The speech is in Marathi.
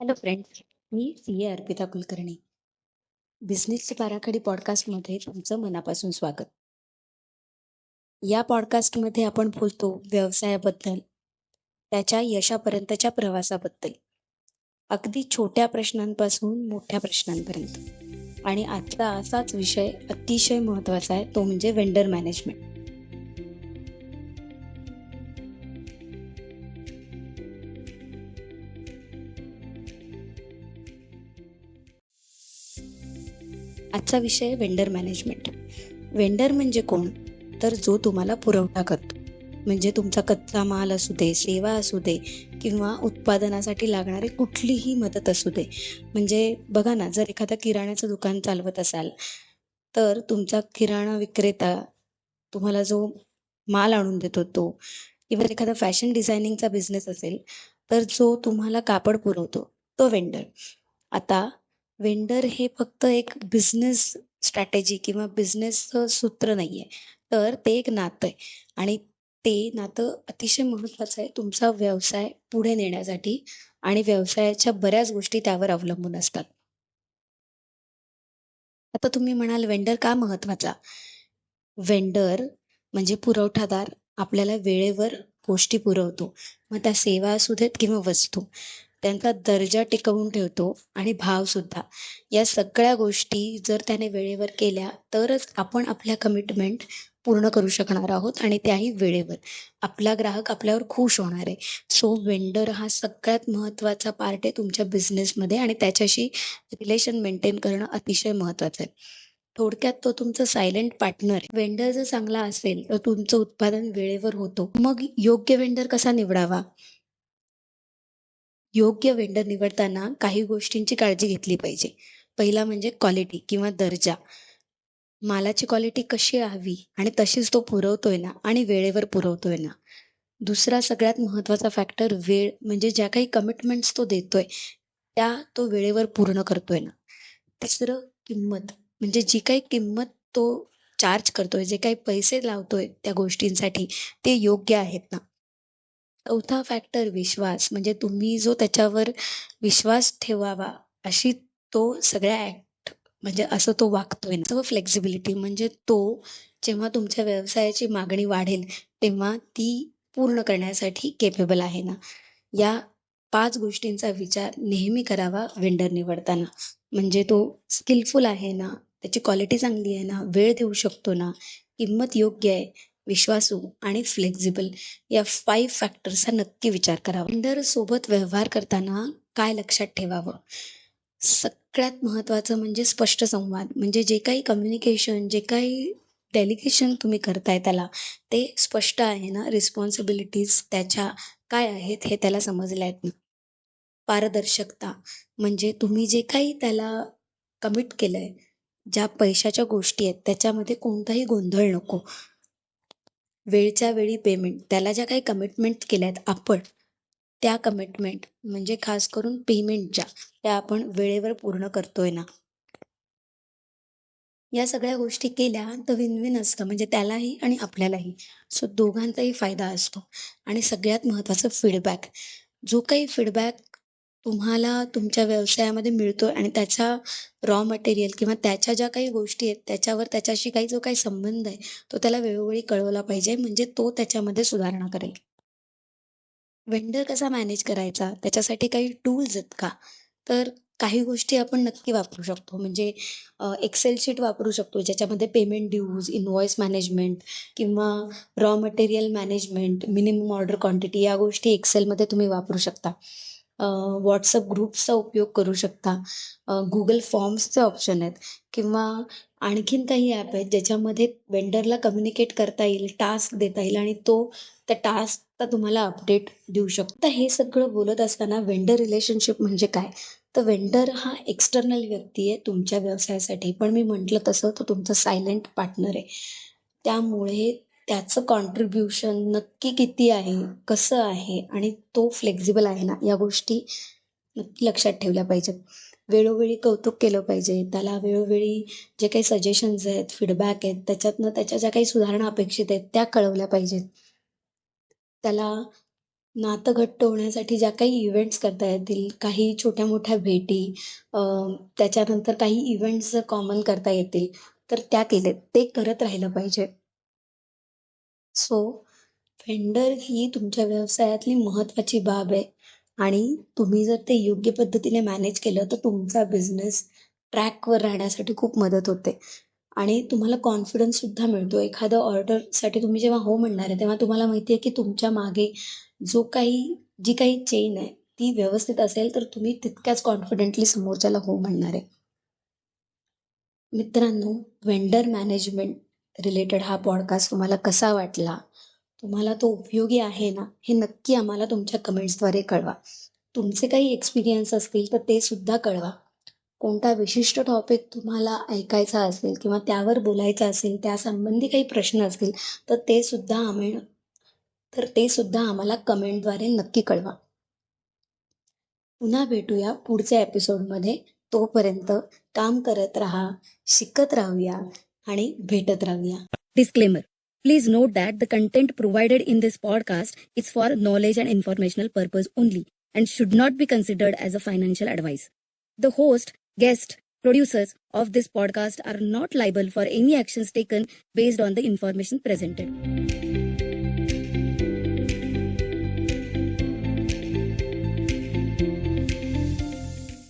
हॅलो फ्रेंड्स मी सी ए अर्पिता कुलकर्णी. बिझनेसची बाराखडी पॉडकास्टमध्ये तुमचं मनापासून स्वागत. या पॉडकास्टमध्ये आपण बोलतो व्यवसायाबद्दल त्याच्या यशापर्यंतच्या प्रवासाबद्दल. अगदी छोट्या प्रश्नांपासून मोठ्या प्रश्नांपर्यंत. आणि आजचा असाच विषय अतिशय महत्त्वाचा आहे तो म्हणजे वेंडर मॅनेजमेंट आजचा विषय वेंडर मॅनेजमेंट वेंडर म्हणजे कोण? तर जो तुम्हाला पुरवठा करतो. म्हणजे तुमचा कच्चा माल असू दे सेवा असू दे किंवा उत्पादनासाठी लागणारी कुठलीही मदत असू दे. म्हणजे बघा ना जर एखादा किराण्याचं दुकान चालवत असाल तर तुमचा किराणा विक्रेता तुम्हाला जो माल आणून देतो तो किंवा एखादा फॅशन डिझायनिंगचा बिझनेस असेल तर जो तुम्हाला कापड पुरवतो तो वेंडर आता वेंडर हे फक्त एक बिझनेस स्ट्रॅटेजी किंवा बिझनेसचं सूत्र नाही आहे तर ते एक नातं आहे. आणि ते नातं अतिशय महत्त्वाचं आहे. तुमचा व्यवसाय पुढे नेण्यासाठी आणि व्यवसायाच्या बऱ्याच गोष्टी त्यावर अवलंबून असतात. आता तुम्ही म्हणाल वेंडर का महत्त्वाचा? वेंडर म्हणजे पुरवठादार आपल्याला वेळेवर गोष्टी पुरवतो. मग त्या सेवा असू देत किंवा वस्तू. त्यांचा दर्जा टिकवून ठेवतो आणि भावसुद्धा या सगळ्या गोष्टी जर त्याने वेळेवर केल्या तरच आपण आपल्या कमिटमेंट पूर्ण करू शकणार आहोत आणि त्याही वेळेवर. आपला ग्राहक आपल्यावर खुश होणार आहे. सो वेंडर हा सगळ्यात महत्त्वाचा पार्ट आहे तुमच्या बिझनेसमध्ये आणि त्याच्याशी रिलेशन मेंटेन करणं अतिशय महत्त्वाचं आहे. थोडक्यात तो तुमचा सायलेंट पार्टनर आहे. वेंडर जर चांगला असेल तर तुमचं उत्पादन वेळेवर होतो. मग योग्य वेंडर कसा निवडावा? योग्य वेंडर निवडताना काही गोष्टींची काळजी घेतली पाहिजे. पहिला म्हणजे क्वालिटी किंवा दर्जा. मालाची क्वालिटी कशी हवी आणि तशीच तो पुरवतोय ना आणि वेळेवर पुरवतोय ना. दुसरा सगळ्यात महत्त्वाचा फॅक्टर वेळ म्हणजे ज्या काही कमिटमेंट्स तो देतोय त्या तो वेळेवर पूर्ण करतोय ना. तिसरं किंमत म्हणजे जी काही किंमत तो चार्ज करतोय जे काही पैसे लावतोय त्या गोष्टींसाठी ते योग्य आहेत ना. चौथा फॅक्टर विश्वास म्हणजे तुम्ही जो त्याच्यावर विश्वास ठेवावा अशी तो सगळ्या ॲक्ट म्हणजे असं तो वागतोय ना. फ्लेक्झिबिलिटी म्हणजे तो जेव्हा तुमच्या व्यवसायाची मागणी वाढेल तेव्हा ती पूर्ण करण्यासाठी केपेबल आहे ना. या पाच गोष्टींचा विचार नेहमी करावा वेंडर निवडताना. म्हणजे तो स्किलफुल आहे ना त्याची क्वालिटी चांगली आहे ना वेळ देऊ शकतो ना किंमत योग्य आहे विश्वासू आणि फ्लेक्झिबल या फाईव्ह फॅक्टर्सचा नक्की विचार करावा. वेंडर सोबत व्यवहार करताना काय लक्षात ठेवावं? सगळ्यात महत्त्वाचं म्हणजे स्पष्ट संवाद म्हणजे जे काही कम्युनिकेशन जे काही डेलिगेशन तुम्ही करताय त्याला ते स्पष्ट आहे ना? रिस्पॉन्सिबिलिटीज त्याच्या काय आहेत हे त्याला समजले आहेत ना? पारदर्शकता म्हणजे तुम्ही जे काही त्याला कमिट केलं आहे ज्या पैशाच्या गोष्टी आहेत त्याच्यामध्ये कोणताही गोंधळ नको. वेळच्या वेळी पेमेंट त्याला ज्या काही कमिटमेंट केल्या आहेत आपण त्या कमिटमेंट म्हणजे खास करून पेमेंट ज्या त्या आपण वेळेवर पूर्ण करतोय ना. या सगळ्या गोष्टी केल्या तर विन विन असतं म्हणजे त्यालाही आणि आपल्यालाही. सो दोघांचाही फायदा असतो. आणि सगळ्यात महत्त्वाचं फीडबॅक जो काही फीडबॅक तुम्हाला तुमच्या व्यवसायामध्ये मिळतो आणि त्याचा रॉ मटेरियल किंवा त्याच्या ज्या काही गोष्टी आहेत त्याच्यावर त्याच्याशी काही जो काही संबंध आहे तो त्याला वेळोवेळी कळवला पाहिजे. म्हणजे तो त्याच्यामध्ये सुधारणा करेल. वेंडर कसा मॅनेज करायचा? त्याच्यासाठी काही टूल्स आहेत का? तर काही गोष्टी आपण नक्की वापरू शकतो. म्हणजे एक्सेल शीट वापरू शकतो ज्याच्यामध्ये पेमेंट ड्यूज इनवॉइस मॅनेजमेंट किंवा raw material management minimum order quantity या गोष्टी एक्सेलमध्ये तुम्ही वापरू शकता. व्हॉट्सअप ग्रुप्सचा उपयोग करू शकता. गुगल फॉर्म्सचे ऑप्शन आहेत किंवा आणखीन काही ॲप आहेत ज्याच्यामध्ये वेंडरला कम्युनिकेट करता येईल टास्क देता येईल आणि तो त्या टास्कचा तुम्हाला अपडेट देऊ शकतो. तर हे सगळं बोलत असताना वेंडर रिलेशनशिप म्हणजे काय? तर वेंडर हा एक्सटर्नल व्यक्ती आहे तुमच्या व्यवसायासाठी. पण मी म्हटलं तसं तो तुमचा सायलेंट पार्टनर आहे. त्यामुळे त्याचं कॉन्ट्रीब्युशन नक्की किती आहे कसं आहे आणि तो फ्लेक्झिबल आहे ना या गोष्टी नक्की लक्षात ठेवल्या पाहिजेत. वेळोवेळी कौतुक केलं पाहिजे त्याला वेळोवेळी जे काही सजेशन्स आहेत फीडबॅक आहेत त्याच्यातनं त्याच्या ज्या काही सुधारणा अपेक्षित आहेत त्या कळवल्या पाहिजेत. त्याला नातं घट्ट होण्यासाठी ज्या काही इव्हेंट्स करता येतील काही छोट्या मोठ्या भेटी त्याच्यानंतर काही इव्हेंट्स कॉमन करता येतील तर त्या केले ते करत राहिलं पाहिजे. सो वेंडर ही तुमच्या व्यवसायातली महत्त्वाची बाब आहे. आणि तुम्ही जर ते योग्य पद्धतीने मॅनेज केलं तर तुमचा बिझनेस ट्रॅकवर राहण्यासाठी खूप मदत होते. आणि तुम्हाला कॉन्फिडन्स सुद्धा मिळतो. एखादं ऑर्डरसाठी तुम्ही जेव्हा हो म्हणणार आहे तेव्हा तुम्हाला माहिती आहे की तुमच्या मागे जो काही जी काही चेन आहे ती व्यवस्थित असेल तर तुम्ही तितक्याच कॉन्फिडेंटली समोरच्याला हो म्हणणार आहे. मित्रांनो वेंडर मॅनेजमेंट रिलेटेड हा पॉडकास्ट तुम्हाला कसा वाटला? तुम्हाला तो उपयोगी आहे ना? हे नक्की आम्हाला तुमच्या कमेंट्सद्वारे कळवा. तुमचे काही एक्सपिरियन्स असतील तर ते सुद्धा कळवा. कोणता विशिष्ट टॉपिक तुम्हाला ऐकायचा असेल किंवा त्यावर बोलायचं असेल त्यासंबंधी काही प्रश्न असतील तर ते सुद्धा आम्ही तर ते सुद्धा आम्हाला कमेंटद्वारे नक्की कळवा. पुन्हा भेटूया पुढच्या एपिसोडमध्ये तोपर्यंत काम करत राहा शिकत राहूया. आणि भेटत राहूया Disclaimer. Please note that the content provided in this podcast is for knowledge and informational purpose only and should not be considered as a financial advice. The host, guest, producers of this podcast are not liable for any actions taken based on the information presented.